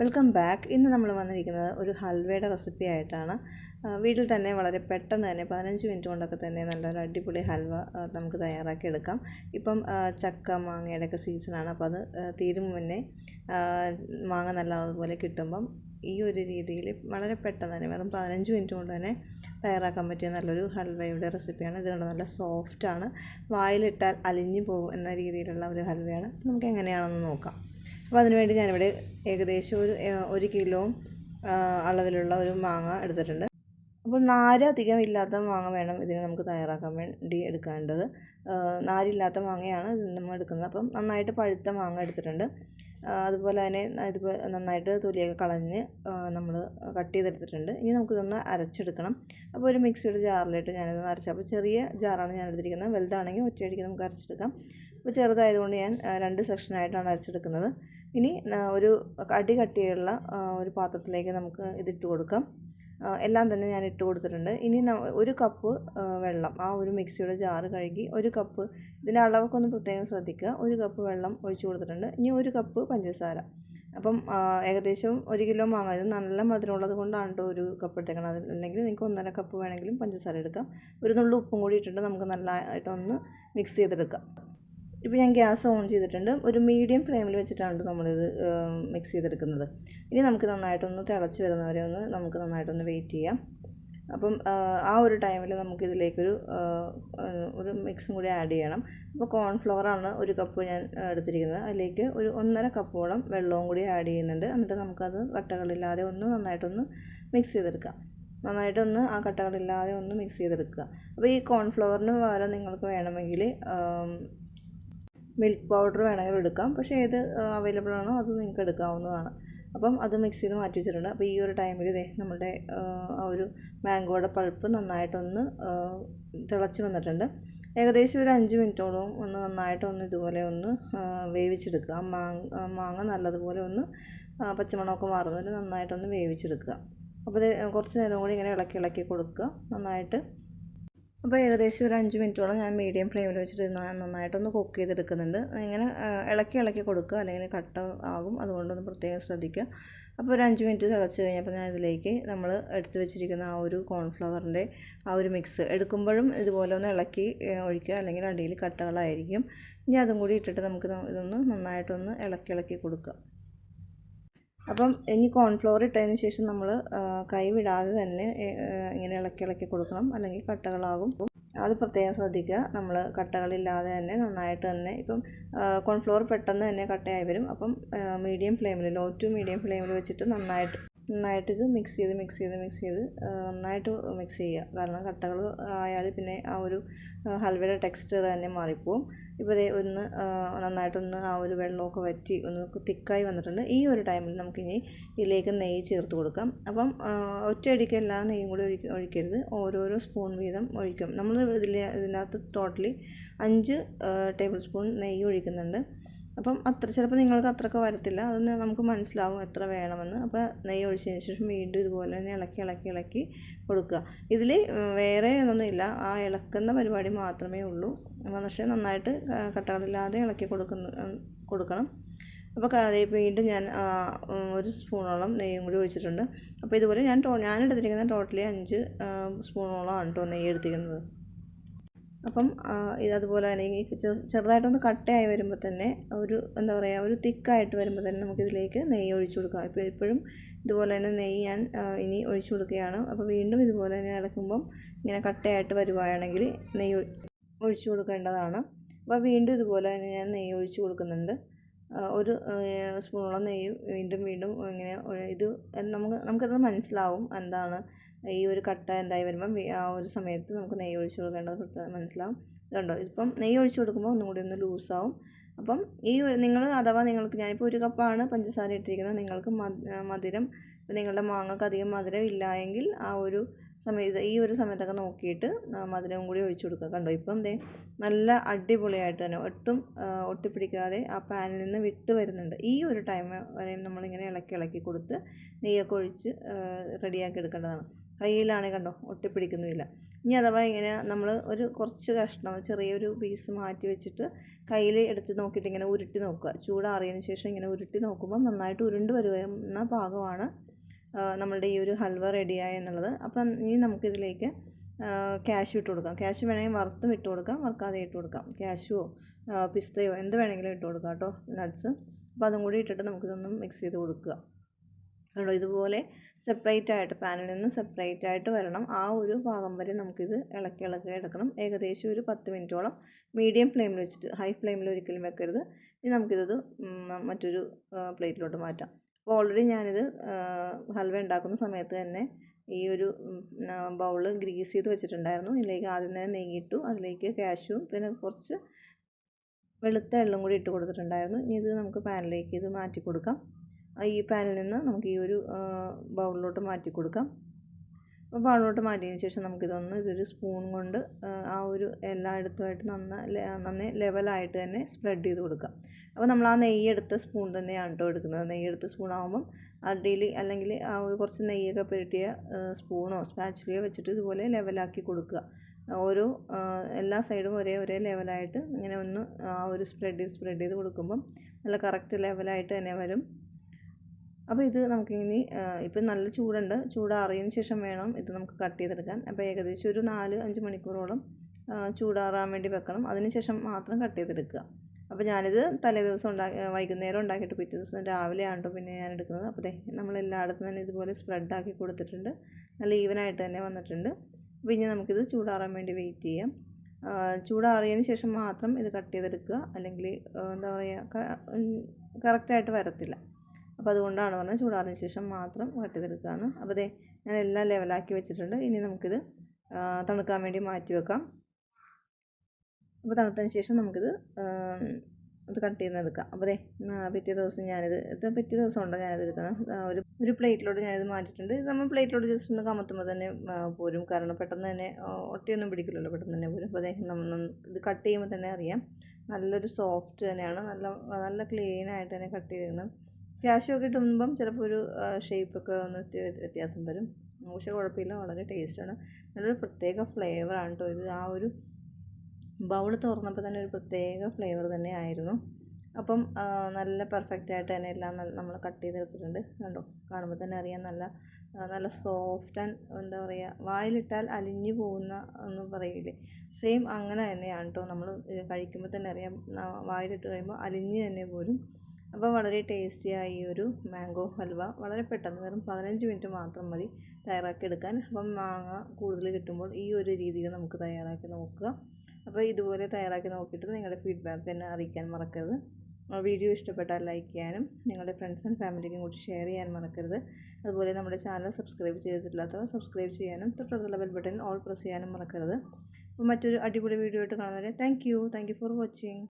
Welcome back. ഇന്ന് നമ്മൾ വന്നിരിക്കുന്നത് ഒരു ഹൽവയുടെ റെസിപ്പി ആയിട്ടാണ്. വീട്ടിൽ തന്നെ വളരെ പെട്ടെന്ന് തന്നെ പതിനഞ്ച് മിനിറ്റ് കൊണ്ടൊക്കെ തന്നെ നല്ലൊരു അടിപൊളി ഹൽവ നമുക്ക് തയ്യാറാക്കി എടുക്കാം. ഇപ്പം ചക്ക മാങ്ങയുടെ ഒക്കെ സീസണാണ് അപ്പോൾ അത് തീരും മുന്നേ മാങ്ങ നല്ലതുപോലെ കിട്ടുമ്പം ഈ ഒരു രീതിയിൽ വളരെ പെട്ടെന്ന് തന്നെ വെറും പതിനഞ്ച് മിനിറ്റ് കൊണ്ട് തന്നെ തയ്യാറാക്കാൻ പറ്റിയ നല്ലൊരു ഹൽവയുടെ റെസിപ്പിയാണ്. ഇതുകൊണ്ട് കണ്ട് നല്ല സോഫ്റ്റാണ്. വായിലിട്ടാൽ അലിഞ്ഞു പോകും എന്ന രീതിയിലുള്ള ഒരു ഹൽവയാണ്. നമുക്ക് എങ്ങനെയാണെന്ന് നോക്കാം. അപ്പോൾ അതിനുവേണ്ടി ഞാനിവിടെ ഏകദേശം ഒരു ഒരു കിലോ അളവിലുള്ള ഒരു മാങ്ങ എടുത്തിട്ടുണ്ട്. അപ്പോൾ നാര് അധികം ഇല്ലാത്ത മാങ്ങ വേണം ഇതിന് നമുക്ക് തയ്യാറാക്കാൻ വേണ്ടി എടുക്കേണ്ടത്. നാരില്ലാത്ത മാങ്ങയാണ് നമ്മൾ എടുക്കുന്നത്. അപ്പം നന്നായിട്ട് പഴുത്ത മാങ്ങ എടുത്തിട്ടുണ്ട്. അതുപോലെ തന്നെ ഇതുപോലെ നന്നായിട്ട് തൊലിയൊക്കെ കളഞ്ഞ് നമ്മൾ കട്ട് ചെയ്തെടുത്തിട്ടുണ്ട്. ഇനി നമുക്കിതൊന്ന് അരച്ചെടുക്കണം. അപ്പോൾ ഒരു മിക്സിയുടെ ജാറിലിട്ട് ഞാനിതൊന്ന് അരച്ചു അപ്പോൾ ചെറിയ ജാറാണ് ഞാൻ എടുത്തിരിക്കുന്നത്. വലുതാണെങ്കിൽ ഒറ്റയടിക്ക് നമുക്ക് അരച്ചെടുക്കാം. അപ്പോൾ ചെറുതായതുകൊണ്ട് ഞാൻ രണ്ട് സെക്ഷനായിട്ടാണ് അരച്ചെടുക്കുന്നത്. ഇനി ഒരു അടി കട്ടിയുള്ള ഒരു പാത്രത്തിലേക്ക് നമുക്ക് ഇതിട്ട് കൊടുക്കാം. എല്ലാം തന്നെ ഞാൻ ഇട്ട് കൊടുത്തിട്ടുണ്ട്. ഇനി ഒരു കപ്പ് വെള്ളം ആ ഒരു മിക്സിയുടെ ജാറ് കഴുകി ഒരു കപ്പ് ഇതിന്റെ അളവൊക്കെ ഒന്ന് പ്രത്യേകം ശ്രദ്ധിക്കുക. ഒരു കപ്പ് വെള്ളം ഒഴിച്ചു കൊടുത്തിട്ടുണ്ട്. ഇനി ഒരു കപ്പ് പഞ്ചസാര. അപ്പം ഏകദേശം ഒരു കിലോ മാങ്ങ ഇത് നല്ല മധുരമുള്ളത് കൊണ്ടാണ് കേട്ടോ ഒരു കപ്പ് ഇട്ടേക്കണം അത് അല്ലെങ്കിൽ നിങ്ങൾക്ക് ഒന്നര കപ്പ് വേണമെങ്കിലും പഞ്ചസാര എടുക്കാം. ഒരു നുള്ളു ഉപ്പും കൂടി ഇട്ടിട്ട് നമുക്ക് നല്ലതായിട്ടൊന്ന് മിക്സ് ചെയ്തെടുക്കാം. ഇപ്പോൾ ഞാൻ ഗ്യാസ് ഓൺ ചെയ്തിട്ടുണ്ട്. ഒരു മീഡിയം ഫ്ലെയിമിൽ വെച്ചിട്ടാണ് നമ്മളിത് മിക്സ് ചെയ്തെടുക്കുന്നത്. ഇനി നമുക്ക് നന്നായിട്ടൊന്ന് തിളച്ച് വരുന്നവരെ ഒന്ന് നമുക്ക് നന്നായിട്ടൊന്ന് വെയിറ്റ് ചെയ്യാം. അപ്പം ആ, ഒരു ടൈമിൽ നമുക്കിതിലേക്കൊരു ഒരു മിക്സും കൂടി ആഡ് ചെയ്യണം. അപ്പോൾ കോൺഫ്ലവറാണ് ഒരു കപ്പ് ഞാൻ എടുത്തിരിക്കുന്നത്. അതിലേക്ക് ഒരു ഒന്നര കപ്പോളം വെള്ളവും കൂടി ആഡ് ചെയ്യുന്നുണ്ട്. എന്നിട്ട് നമുക്കത് കട്ടകളില്ലാതെ ഒന്ന് നന്നായിട്ടൊന്ന് മിക്സ് ചെയ്തെടുക്കാം. നന്നായിട്ടൊന്ന് ആ കട്ടകളില്ലാതെ ഒന്ന് മിക്സ് ചെയ്തെടുക്കുക. അപ്പോൾ ഈ കോൺഫ്ലവറിന് പകരം നിങ്ങൾക്ക് വേണമെങ്കിൽ മിൽക്ക് പൗഡർ വേണമെങ്കിൽ എടുക്കാം. പക്ഷേ ഏത് അവൈലബിൾ ആണോ അത് നിങ്ങൾക്ക് എടുക്കാവുന്നതാണ്. അപ്പം അത് മിക്സ് ചെയ്ത് മാറ്റി വെച്ചിട്ടുണ്ട്. അപ്പോൾ ഈ ഒരു ടൈമിൽ ഇതേ നമ്മുടെ ആ, ഒരു മാംഗോയുടെ പൾപ്പ് നന്നായിട്ടൊന്ന് തിളച്ച് വന്നിട്ടുണ്ട്. ഏകദേശം ഒരു അഞ്ച് മിനിറ്റോളം ഒന്ന് നന്നായിട്ടൊന്ന് ഇതുപോലെ ഒന്ന് വേവിച്ചെടുക്കുക. മാങ്ങ മാങ്ങ നല്ലതുപോലെ ഒന്ന് പച്ചമണമൊക്കെ മാറുന്നൊരു നന്നായിട്ടൊന്ന് വേവിച്ചെടുക്കുക. അപ്പോൾ കുറച്ച് നേരം കൂടി ഇങ്ങനെ ഇളക്കി ഇളക്കി കൊടുക്കുക. നന്നായിട്ട് അപ്പോൾ ഏകദേശം ഒരു അഞ്ച് മിനിറ്റോളം ഞാൻ മീഡിയം ഫ്ലെയിമിൽ വെച്ചിട്ട് നന്നായിട്ടൊന്ന് കുക്ക് ചെയ്തെടുക്കുന്നുണ്ട്. ഇങ്ങനെ ഇളക്കി ഇളക്കി കൊടുക്കുക. അല്ലെങ്കിൽ കട്ട ആകും. അതുകൊണ്ടൊന്ന് പ്രത്യേകം ശ്രദ്ധിക്കുക. അപ്പോൾ ഒരു അഞ്ച് മിനിറ്റ് തിളച്ച് കഴിഞ്ഞപ്പോൾ ഞാൻ ഇതിലേക്ക് നമ്മൾ എടുത്തു വെച്ചിരിക്കുന്ന ആ ഒരു കോൺഫ്ലവറിന്റെ ആ ഒരു മിക്സ് എടുക്കുമ്പോഴും ഇതുപോലെ ഒന്ന് ഇളക്കി ഒഴിക്കുക. അല്ലെങ്കിൽ അടിയിൽ കട്ടകളായിരിക്കും. ഇനി അതും കൂടി ഇട്ടിട്ട് നമുക്ക് ഇതൊന്ന് നന്നായിട്ടൊന്ന് ഇളക്കി ഇളക്കി കൊടുക്കുക. അപ്പം ഇനി കോൺഫ്ലോർ ഇട്ടതിന് ശേഷം നമ്മൾ കൈവിടാതെ തന്നെ ഇങ്ങനെ ഇളക്കി ഇളക്കി കൊടുക്കണം. അല്ലെങ്കിൽ കട്ടകളാകും. അത് പ്രത്യേകം ശ്രദ്ധിക്കുക. നമ്മൾ കട്ടകളില്ലാതെ തന്നെ നന്നായിട്ട് തന്നെ ഇപ്പം കോൺഫ്ലോർ പെട്ടെന്ന് തന്നെ കട്ടയായി വരും. അപ്പം മീഡിയം ഫ്ലെയിമിൽ ലോ ടു മീഡിയം ഫ്ലെയിമിൽ വെച്ചിട്ട് നന്നായിട്ട് നന്നായിട്ട് ഇത് മിക്സ് ചെയ്ത് മിക്സ് ചെയ്ത് മിക്സ് ചെയ്ത് നന്നായിട്ട് മിക്സ് ചെയ്യുക. കാരണം കട്ടകൾ ആയാൽ പിന്നെ ആ ഒരു ഹൽവയുടെ ടെക്സ്ചർ തന്നെ മാറിപ്പോവും. ഇപ്പോൾ ഇതേ ഒന്ന് നന്നായിട്ടൊന്ന് ആ ഒരു വെള്ളമൊക്കെ വറ്റി ഒന്ന് തിക്കായി വന്നിട്ടുണ്ട്. ഈ ഒരു ടൈമിൽ നമുക്കിനി ഇതിലേക്ക് നെയ്യ് ചേർത്ത് കൊടുക്കാം. അപ്പം ഒറ്റയടിക്ക് എല്ലാ നെയ്യും കൂടി ഒഴിക്ക ഒഴിക്കരുത്. ഓരോരോ സ്പൂൺ വീതം ഒഴിക്കും. നമ്മൾ ഇതിൽ ഇതിനകത്ത് ടോട്ടലി അഞ്ച് ടേബിൾ സ്പൂൺ നെയ്യ് ഒഴിക്കുന്നുണ്ട്. അപ്പം അത്ര ചിലപ്പോൾ നിങ്ങൾക്ക് അത്രയൊക്കെ വരത്തില്ല. അതൊന്ന് നമുക്ക് മനസ്സിലാവും എത്ര വേണമെന്ന്. അപ്പോൾ നെയ്യ് ഒഴിച്ചതിന് ശേഷം വീണ്ടും ഇതുപോലെ തന്നെ ഇളക്കി ഇളക്കി ഇളക്കി കൊടുക്കുക. ഇതിൽ വേറെ ഒന്നുമില്ല ആ ഇളക്കുന്ന പരിപാടി മാത്രമേ ഉള്ളൂ. പക്ഷേ നന്നായിട്ട് കട്ടകളില്ലാതെ ഇളക്കി കൊടുക്കുന്ന കൊടുക്കണം. അപ്പോൾ ക- വീണ്ടും ഞാൻ ഒരു സ്പൂണോളം നെയ്യും കൂടി ഒഴിച്ചിട്ടുണ്ട്. അപ്പോൾ ഇതുപോലെ ഞാൻ ഞാൻ എടുത്തിരിക്കുന്ന ടോട്ടലി അഞ്ച് ആ, സ്പൂണോളം ആണ് കേട്ടോ നെയ്യ് എടുത്തിരിക്കുന്നത്. അപ്പം ആ, ഇത് അതുപോലെ തന്നെ ഈ ചെറുതായിട്ടൊന്ന് കട്ടയായി വരുമ്പോൾ തന്നെ ഒരു എന്താ പറയുക ഒരു തിക്കായിട്ട് വരുമ്പോൾ തന്നെ നമുക്കിതിലേക്ക് നെയ്യ് ഒഴിച്ചു കൊടുക്കാം. ഇപ്പോൾ എപ്പോഴും ഇതുപോലെ തന്നെ നെയ്യ് ഞാൻ ഇനി ഒഴിച്ചു കൊടുക്കുകയാണ്. അപ്പോൾ വീണ്ടും ഇതുപോലെ തന്നെ ഇളക്കുമ്പം ഇങ്ങനെ കട്ടയായിട്ട് വരുവാണെങ്കിൽ നെയ്യ് ഒഴി- ഒഴിച്ചു കൊടുക്കേണ്ടതാണ്. അപ്പോൾ വീണ്ടും ഇതുപോലെ തന്നെ ഞാൻ നെയ്യ് ഒഴിച്ചു കൊടുക്കുന്നുണ്ട്. ഒരു സ്പൂണോളം നെയ്യ് വീണ്ടും വീണ്ടും ഇങ്ങനെ ഇത് നമുക്ക് നമുക്കത് മനസ്സിലാവും എന്താണ് ഈ ഒരു കട്ട എന്തായി വരുമ്പം ആ ഒരു സമയത്ത് നമുക്ക് നെയ്യ് ഒഴിച്ച് കൊടുക്കേണ്ടത് മനസ്സിലാവും. ഇതുണ്ടോ? ഇപ്പം നെയ്യ് ഒഴിച്ച് കൊടുക്കുമ്പോൾ ഒന്നും കൂടി ഒന്ന് ലൂസാവും. അപ്പം ഈ നിങ്ങൾ അഥവാ നിങ്ങൾക്ക് ഞാനിപ്പോൾ ഒരു കപ്പാണ് പഞ്ചസാര ഇട്ടിരിക്കുന്നത്. നിങ്ങൾക്ക് മധുരം നിങ്ങളുടെ മാങ്ങക്ക് അധികം മധുരം ഇല്ലായെങ്കിൽ ആ ഒരു സമയത്ത് ഈ ഒരു സമയത്തൊക്കെ നോക്കിയിട്ട് മധുരവും കൂടി ഒഴിച്ചു കൊടുക്കുക. കണ്ടോ? ഇപ്പം ദേ നല്ല അടിപൊളിയായിട്ട് തന്നെ ഒട്ടും ഒട്ടിപ്പിടിക്കാതെ ആ പാനിൽ നിന്ന് വിട്ട് വരുന്നുണ്ട്. ഈ ഒരു ടൈം വരെയും നമ്മളിങ്ങനെ ഇളക്കി ഇളക്കി കൊടുത്ത് നെയ്യൊക്കെ ഒഴിച്ച് റെഡിയാക്കി എടുക്കേണ്ടതാണ്. കയ്യിലാണെങ്കിൽ കണ്ടോ ഒട്ടിപ്പിടിക്കുന്നുമില്ല. ഇനി അഥവാ ഇങ്ങനെ നമ്മൾ ഒരു കുറച്ച് കഷ്ണം ചെറിയൊരു പീസ് മാറ്റി വെച്ചിട്ട് കയ്യിൽ എടുത്ത് നോക്കിയിട്ട് ഇങ്ങനെ ഉരുട്ടി നോക്കുക. ചൂടാറിയതിന് ശേഷം ഇങ്ങനെ ഉരുട്ടി നോക്കുമ്പോൾ നന്നായിട്ട് ഉരുണ്ട് വരുന്ന ഭാഗമാണ് നമ്മളുടെ ഈ ഒരു ഹൽവ റെഡിയായി എന്നുള്ളത്. അപ്പം ഇനി നമുക്കിതിലേക്ക് ക്യാഷ് ഇട്ട് കൊടുക്കാം. ക്യാഷ് വേണമെങ്കിൽ വറുത്തും ഇട്ട് കൊടുക്കാം വറുക്കാതെ ഇട്ട് കൊടുക്കാം. ക്യാഷുവോ പിസ്തയോ എന്ത് വേണമെങ്കിലും ഇട്ട് കൊടുക്കാം കേട്ടോ നട്ട്സ് അപ്പോൾ അതും കൂടി ഇട്ടിട്ട് നമുക്കിതൊന്നും മിക്സ് ചെയ്ത് കൊടുക്കുക. കണ്ടോ? ഇതുപോലെ സെപ്പറേറ്റ് ആയിട്ട് പാനിൽ നിന്ന് സെപ്പറേറ്റ് ആയിട്ട് വരണം. ആ ഒരു ഭാഗം വരെ നമുക്കിത് ഇളക്കി ഇളക്കി എടുക്കണം. ഏകദേശം ഒരു പത്ത് മിനിറ്റോളം മീഡിയം ഫ്ലെയിമിൽ വെച്ചിട്ട് ഹൈ ഫ്ലെയിമിൽ ഒരിക്കലും വെക്കരുത്. ഇനി നമുക്കിത് മറ്റൊരു പ്ലേറ്റിലോട്ട് മാറ്റാം. അപ്പോൾ ഓൾറെഡി ഞാനിത് ഹൽവ ഉണ്ടാക്കുന്ന സമയത്ത് തന്നെ ഈ ഒരു ബൗൾ ഗ്രീസ് ചെയ്ത് വെച്ചിട്ടുണ്ടായിരുന്നു. ഇതിലേക്ക് ആദ്യം തന്നെ നെയ്യിട്ടു അതിലേക്ക് കാഷ്യൂം പിന്നെ കുറച്ച് വെളുത്ത എള്ളും കൂടി ഇട്ട് കൊടുത്തിട്ടുണ്ടായിരുന്നു. ഇനി ഇത് നമുക്ക് പാനിലേക്ക് ഇത് മാറ്റി കൊടുക്കാം. ഈ പാനിൽ നിന്ന് നമുക്ക് ഈ ഒരു ബൗളിലോട്ട് മാറ്റി കൊടുക്കാം. അപ്പോൾ ബൗളിലോട്ട് മാറ്റിയതിന് ശേഷം നമുക്കിതൊന്ന് ഇതൊരു സ്പൂൺ കൊണ്ട് ആ ഒരു എല്ലായിടത്തുമായിട്ട് നന്ന നന്നേ ലെവലായിട്ട് തന്നെ സ്പ്രെഡ് ചെയ്ത് കൊടുക്കാം. അപ്പോൾ നമ്മൾ ആ നെയ്യ് എടുത്ത സ്പൂൺ തന്നെയാണ് കേട്ടോ എടുക്കുന്നത്. നെയ്യ് എടുത്ത സ്പൂൺ ആകുമ്പം അടിയിൽ അല്ലെങ്കിൽ ആ ഒരു കുറച്ച് നെയ്യൊക്കെ പുരട്ടിയ സ്പൂണോ സ്പാച്ചിലയോ വെച്ചിട്ട് ഇതുപോലെ ലെവലാക്കി കൊടുക്കുക. ഓരോ എല്ലാ സൈഡും ഒരേ ഒരേ ലെവലായിട്ട് ഇങ്ങനെ ഒന്ന് ആ ഒരു സ്പ്രെഡ് സ്പ്രെഡ് ചെയ്ത് കൊടുക്കുമ്പം നല്ല കറക്റ്റ് ലെവലായിട്ട് തന്നെ വരും. അപ്പോൾ ഇത് നമുക്കിനി ഇപ്പം നല്ല ചൂടുണ്ട്. ചൂടാറിയതിന് ശേഷം വേണം ഇത് നമുക്ക് കട്ട് ചെയ്തെടുക്കാൻ. അപ്പോൾ ഏകദേശം ഒരു നാല് അഞ്ച് മണിക്കൂറോളം ചൂടാറാൻ വേണ്ടി വെക്കണം. അതിന് ശേഷം മാത്രം കട്ട് ചെയ്തെടുക്കുക. അപ്പോൾ ഞാനിത് തലേ ദിവസം ഉണ്ടാക്കി വൈകുന്നേരം ഉണ്ടാക്കിയിട്ട് പിറ്റേ ദിവസം രാവിലെയാണ് ആണ്ടോ പിന്നെ ഞാൻ എടുക്കുന്നത്. അപ്പോൾ ദേ നമ്മളെല്ലായിടത്തും തന്നെ ഇതുപോലെ സ്പ്രെഡാക്കി കൊടുത്തിട്ടുണ്ട്. നല്ല ഈവനായിട്ട് തന്നെ വന്നിട്ടുണ്ട്. അപ്പോൾ ഇനി നമുക്കിത് ചൂടാറാൻ വേണ്ടി വെയിറ്റ് ചെയ്യാം. ചൂടാറിയതിന് ശേഷം മാത്രം ഇത് കട്ട് ചെയ്തെടുക്കുക. അല്ലെങ്കിൽ എന്താ പറയുക കറക്റ്റായിട്ട് വരത്തില്ല. അപ്പോൾ അതുകൊണ്ടാണ് പറഞ്ഞത് ചൂടാറിന് ശേഷം മാത്രം കട്ട് ചെയ്തെടുക്കുകയെന്ന് അപ്പോൾ ദേ ഞാൻ എല്ലാം ലെവലാക്കി വെച്ചിട്ടുണ്ട്. ഇനി നമുക്കിത് തണുക്കാൻ വേണ്ടി മാറ്റി വെക്കാം. അപ്പോൾ തണുത്തതിന് ശേഷം നമുക്കിത് ഇത് കട്ട് ചെയ്തെടുക്കാം അപ്പോൾ ദേ പിറ്റേ ദിവസം ഞാനിത് ഇത് പിറ്റേ ദിവസം ഉണ്ടോ ഞാനിത് എടുക്കുന്നത്? ഒരു ഒരു പ്ലേറ്റിലോട്ട് ഞാനിത് മാറ്റിയിട്ടുണ്ട്. നമ്മൾ പ്ലേറ്റിലോട്ട് ജസ്റ്റ് ഒന്ന് കമത്തുമ്പോൾ തന്നെ പോരും. കാരണം പെട്ടെന്ന് തന്നെ ഒട്ടിയൊന്നും പിടിക്കില്ലല്ലോ പെട്ടെന്ന് തന്നെ പോരും. അപ്പോൾ ദേ ഇത് കട്ട് ചെയ്യുമ്പോൾ തന്നെ അറിയാം. നല്ലൊരു സോഫ്റ്റ് തന്നെയാണ്. നല്ല നല്ല ക്ലീൻ ആയിട്ട് തന്നെ കട്ട് ചെയ്തിരുന്നത്. ക്യാഷ്യൂ ഒക്കെ ഇടുമ്പം ചിലപ്പോൾ ഒരു ഷേപ്പൊക്കെ ഒന്ന് വ്യത്യാസം വരും. പക്ഷെ കുഴപ്പമില്ല വളരെ ടേസ്റ്റാണ്. നല്ലൊരു പ്രത്യേക ഫ്ലേവറാണ് കേട്ടോ ഇത്. ആ ഒരു ബൗൾ തുറന്നപ്പോൾ തന്നെ ഒരു പ്രത്യേക ഫ്ലേവർ തന്നെ ആയിരുന്നു. അപ്പം നല്ല പെർഫെക്റ്റ് ആയിട്ട് തന്നെ എല്ലാം നമ്മൾ കട്ട് ചെയ്ത് എടുത്തിട്ടുണ്ട്. കണ്ടോ? കാണുമ്പോൾ തന്നെ അറിയാം നല്ല നല്ല സോഫ്റ്റ് ആൻഡ് എന്താ പറയുക വായിലിട്ടാൽ അലിഞ്ഞു പോകുന്ന എന്ന് പറയില്ലേ? സെയിം അങ്ങനെ തന്നെയാണ് കേട്ടോ നമ്മൾ കഴിക്കുമ്പോൾ തന്നെ അറിയാം വായിലിട്ട് കഴിയുമ്പോൾ അലിഞ്ഞ് തന്നെ പോരും. അപ്പോൾ വളരെ ടേസ്റ്റിയായി ഈ ഒരു മാംഗോ ഹൽവ. വളരെ പെട്ടെന്ന് വെറും പതിനഞ്ച് മിനിറ്റ് മാത്രം മതി തയ്യാറാക്കി എടുക്കാൻ. അപ്പം മാങ്ങ കൂടുതൽ കിട്ടുമ്പോൾ ഈ ഒരു രീതിയിൽ നമുക്ക് തയ്യാറാക്കി നോക്കുക. അപ്പോൾ ഇതുപോലെ തയ്യാറാക്കി നോക്കിയിട്ട് നിങ്ങളുടെ ഫീഡ്ബാക്ക് എന്നെ അറിയിക്കാൻ മറക്കരുത്. വീഡിയോ ഇഷ്ടപ്പെട്ടാൽ ലൈക്ക് ചെയ്യാനും നിങ്ങളുടെ ഫ്രണ്ട്സ് ആൻഡ് ഫാമിലിക്കും കൂടി ഷെയർ ചെയ്യാൻ മറക്കരുത്. അതുപോലെ നമ്മുടെ ചാനൽ സബ്സ്ക്രൈബ് ചെയ്തിട്ടില്ലാത്തവർ സബ്സ്ക്രൈബ് ചെയ്യാനും തൊട്ടടുത്തുള്ള ബെൽ ബട്ടൺ ഓൾ പ്രസ് ചെയ്യാനും മറക്കരുത്. അപ്പോൾ മറ്റൊരു അടിപൊളി വീഡിയോ ആയിട്ട് കാണുന്നവരെ thank you. Thank you for watching.